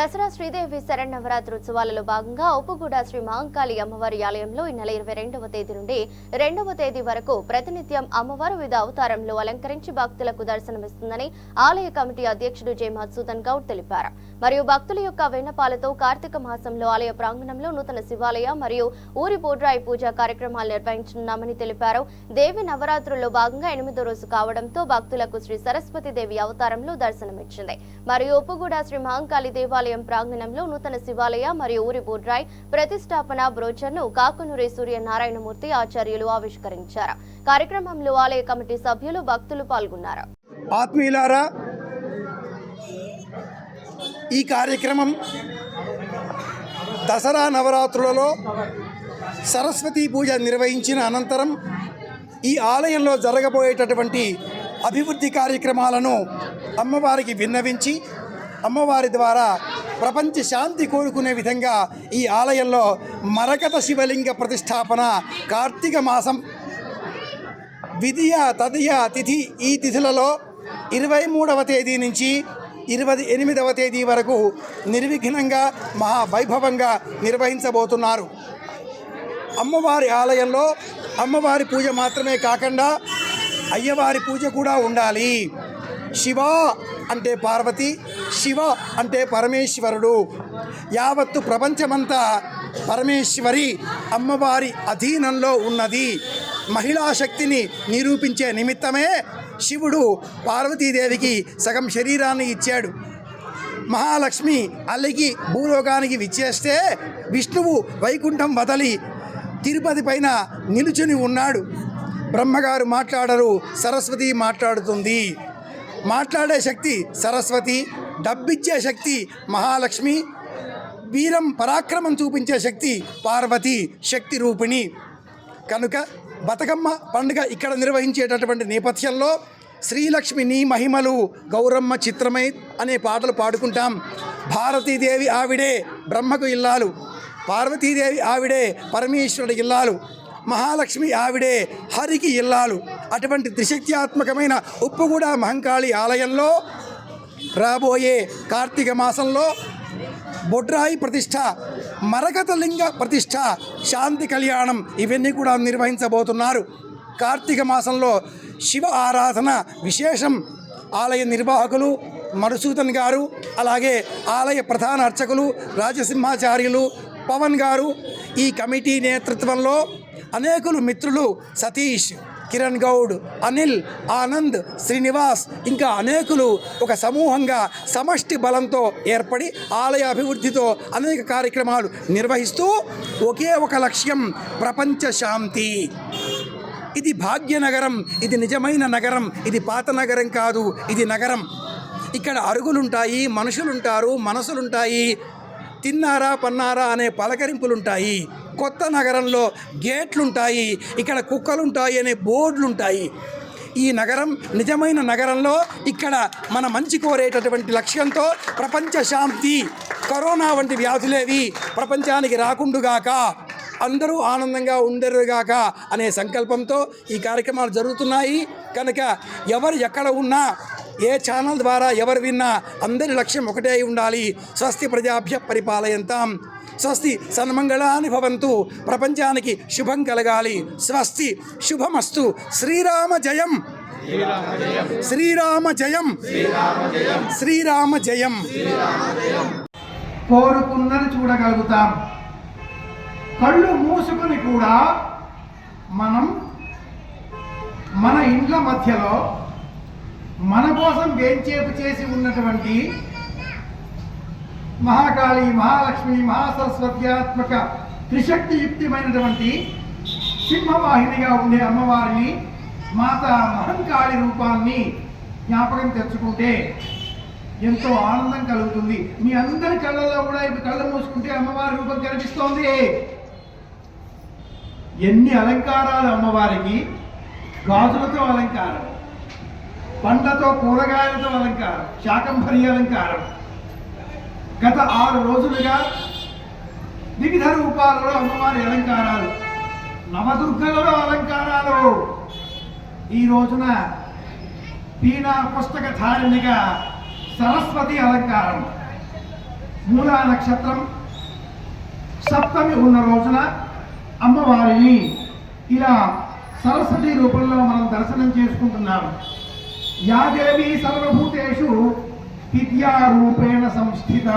దసరా శ్రీదేవి శరణవరాత్రి ఉత్సవాలలో భాగంగా ఉప్పుగూడ శ్రీ మహంకాళి అమ్మవారి ఆలయంలో ఈ నెల ఇరవై రెండవ తేదీ నుండి రెండవ తేదీ వరకు ప్రతినిత్యం అమ్మవారు వివిధ అవతారంలో అలంకరించి భక్తులకు దర్శనమిస్తుందని ఆలయ కమిటీ అధ్యక్షుడు జే మధుసూదన్ గౌడ్ తెలిపారు. మరియు భక్తుల యొక్క విన్నపాలతో కార్తీక మాసంలో ఆలయ ప్రాంగణంలో నూతన శివాలయ మరియు ఊరి బోడ్రాయి పూజ కార్యక్రమాలు నిర్వహించనున్నామని తెలిపారు. దేవి నవరాత్రుల్లో భాగంగా ఎనిమిదో రోజు కావడంతో భక్తులకు శ్రీ సరస్వతి దేవి అవతారంలో దర్శనమిచ్చింది. మరియు ఉప్పుగూడ శ్రీ మహంకాళి దేవాలయం ప్రాంగణంలో నూతన శివాలయ మరియు ఊరి బోడ్రాయ్ ప్రతిష్టాపన బ్రోచర్ను కాకునూరి సూర్య నారాయణమూర్తి ఆచార్యులు ఆవిష్కరించారు. కార్యక్రమంలో ఆలయ కమిటీ సభ్యులు భక్తులు పాల్గొన్నారు. ఆత్మీయులారా ఈ కార్యక్రమం దసరా నవరాత్రులలో సరస్వతీ పూజ నిర్వహించిన అనంతరం ఈ ఆలయంలో జరగబోయేటటువంటి అభివృద్ధి కార్యక్రమాలను అమ్మవారికి విన్నవించి అమ్మవారి ద్వారా ప్రపంచ శాంతి కోరుకునే విధంగా ఈ ఆలయంలో మరకత శివలింగ ప్రతిష్టాపన కార్తీక మాసం విధియ తదియ తిథి ఈ తిథులలో ఇరవై మూడవ తేదీ నుంచి ఇరవై ఎనిమిదవ తేదీ వరకు నిర్విఘ్నంగా మహా వైభవంగా నిర్వహించబోతున్నారు. అమ్మవారి ఆలయంలో అమ్మవారి పూజ మాత్రమే కాకుండా అయ్యవారి పూజ కూడా ఉండాలి. శివ అంటే పార్వతి శివ అంటే పరమేశ్వరుడు. యావత్తు ప్రపంచమంతా పరమేశ్వరి అమ్మవారి అధీనంలో ఉన్నది. మహిళా శక్తిని నిరూపించే నిమిత్తమే శివుడు పార్వతీదేవికి సగం శరీరాన్ని ఇచ్చాడు. మహాలక్ష్మి అల్లికి భూలోకానికి విచ్చేస్తే విష్ణువు వైకుంఠం వదలి తిరుపతి పైన నిలుచుని ఉన్నాడు. బ్రహ్మగారు మాట్లాడరు సరస్వతి మాట్లాడుతుంది. మాట్లాడే శక్తి సరస్వతి. డబ్బిచ్చే శక్తి మహాలక్ష్మి వీరం పరాక్రమం చూపించే శక్తి పార్వతి శక్తి రూపిణి. కనుక బతుకమ్మ పండుగ ఇక్కడ నిర్వహించేటటువంటి నేపథ్యంలో శ్రీలక్ష్మి నీ మహిమలు గౌరమ్మ చిత్రమై అనే పాటలు పాడుకుంటాం. భారతీదేవి ఆవిడే బ్రహ్మకు ఇల్లాలు పార్వతీదేవి ఆవిడే పరమేశ్వరుడి ఇల్లాలు మహాలక్ష్మి ఆవిడే హరికి ఇల్లాలు. అటువంటి త్రిశక్త్యాత్మకమైన ఉప్పుగూడ మహంకాళి ఆలయంలో రాబోయే కార్తీక మాసంలో బొడ్రాయి ప్రతిష్ట మరకతలింగ ప్రతిష్ట శాంతి కళ్యాణం ఇవన్నీ కూడా నిర్వహించబోతున్నారు. కార్తీక మాసంలో శివ ఆరాధన విశేషం ఆలయ నిర్వాహకులు మధుసూదన్ గారు అలాగే ఆలయ ప్రధాన అర్చకులు రాజసింహాచార్యులు పవన్ గారు. ఈ కమిటీ నేతృత్వంలో అనేకులు మిత్రులు సతీష్ కిరణ్ గౌడ్ అనిల్ ఆనంద్ శ్రీనివాస్ ఇంకా అనేకులు ఒక సమూహంగా సమష్టి బలంతో ఏర్పడి ఆలయ అభివృద్ధితో అనేక కార్యక్రమాలు నిర్వహిస్తూ ఒకే ఒక లక్ష్యం ప్రపంచ శాంతి. ఇది భాగ్యనగరం ఇది నిజమైన నగరం ఇది పాత నగరం కాదు ఇది నగరం. ఇక్కడ అరుగులుంటాయి మనుషులుంటారు మనసులుంటాయి తిన్నారా పన్నారా అనే పలకరింపులుంటాయి. కొత్త నగరంలో గేట్లుంటాయి ఇక్కడ కుక్కలుంటాయి అనే బోర్డులుంటాయి. ఈ నగరం నిజమైన నగరంలో ఇక్కడ మన మంచి కోరేటటువంటి లక్ష్యంతో ప్రపంచ శాంతి కరోనా వంటి వ్యాధులేవి ప్రపంచానికి రాకుండుగాక అందరూ ఆనందంగా ఉండరుగాక అనే సంకల్పంతో ఈ కార్యక్రమాలు జరుగుతున్నాయి. కనుక ఎవరు ఎక్కడ ఉన్నా ఏ ఛానల్ ద్వారా ఎవరు విన్నా అందరి లక్ష్యం ఒకటే అయి ఉండాలి. స్వస్తి ప్రజాభ్య పరిపాలయంతాం. స్వస్తి సన్మంగళాని భవంతు. ప్రపంచానికి శుభం కలగాలి. స్వస్తి శుభమస్తు. శ్రీరామ జయం. శ్రీరామ జయం. శ్రీరామ జయం. కోరుకున్నది చూడగలుగుతాం. కళ్ళు మూసుకొని కూడా మనం మన ఇండ్ల మధ్యలో మన కోసం వేంచేపు చేసి ఉన్నటువంటి మహాకాళి మహాలక్ష్మి మహాసరస్వత్యాత్మక త్రిశక్తి యుక్తిమైనటువంటి సింహవాహినిగా ఉండే అమ్మవారిని మాత మహంకాళి రూపాన్ని జ్ఞాపకం తెచ్చుకుంటే ఎంతో ఆనందం కలుగుతుంది. మీ అందరి కళ్ళల్లో కూడా ఇప్పుడు కళ్ళు మూసుకుంటే అమ్మవారి రూపం కనిపిస్తోంది. ఎన్ని అలంకారాలు అమ్మవారికి గాజులతో అలంకారం. పండ్లతో కూరగాయలతో అలంకారం శాకంభరి అలంకారం. గత ఆరు రోజులుగా వివిధ రూపాలలో అమ్మవారి అలంకారాలు నవదుర్గలలో అలంకారాలు. ఈ రోజున పీనా పుస్తక ధారిణిగా సరస్వతి అలంకారం. మూలా నక్షత్రం. సప్తమి ఉన్న రోజున అమ్మవారిని ఇలా సరస్వతి రూపంలో మనం దర్శనం చేసుకుంటున్నాం. ಯಾ ದೇವಿ ಸರ್ವಭೂತೇಶು ತಿಥ್ಯಾ ರೂಪೇಣ ಸಂಸ್ಥಿತ.